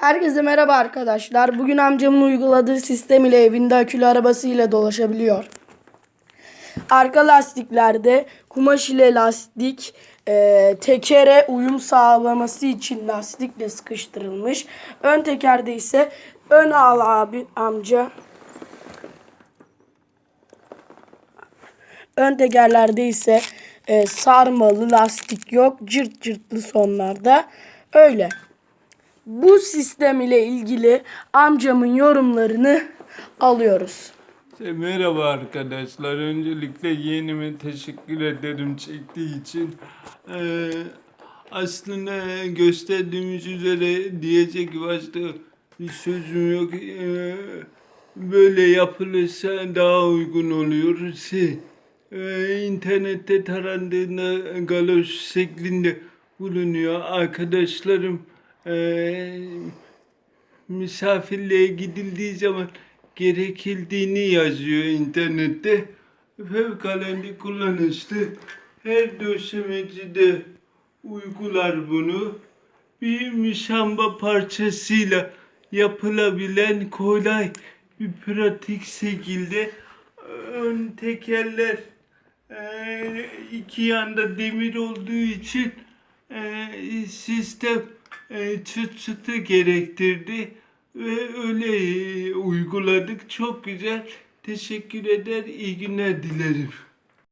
Herkese merhaba arkadaşlar. Bugün amcamın uyguladığı sistem ile evinde akülü arabasıyla dolaşabiliyor. Arka lastiklerde kumaş ile lastik e, tekere uyum sağlaması için lastikle sıkıştırılmış. Ön tekerde ise ön al abi amca. Ön tekerlerde ise e, sarmalı lastik yok. Cırt cırtlı sonlarda. Öyle. Bu sistem ile ilgili amcamın yorumlarını alıyoruz. Merhaba arkadaşlar. Öncelikle yeğenime teşekkür ederim çektiği için. Ee, aslında gösterdiğimiz üzere diyecek başka bir sözüm yok. Ee, böyle yapılırsa daha uygun oluyor. Şey, e, internette tarandığında galoş şeklinde bulunuyor. Arkadaşlarım e, misafirliğe gidildiği zaman gerekildiğini yazıyor internette. Fevkalade kullanışlı. Her döşemeci de uygular bunu. Bir mişamba parçasıyla yapılabilen kolay bir pratik şekilde ön tekerler eee, iki yanda demir olduğu için eee, sistem çıt çıtı gerektirdi ve öyle eee, uyguladık. Çok güzel. Teşekkür eder. İyi günler dilerim.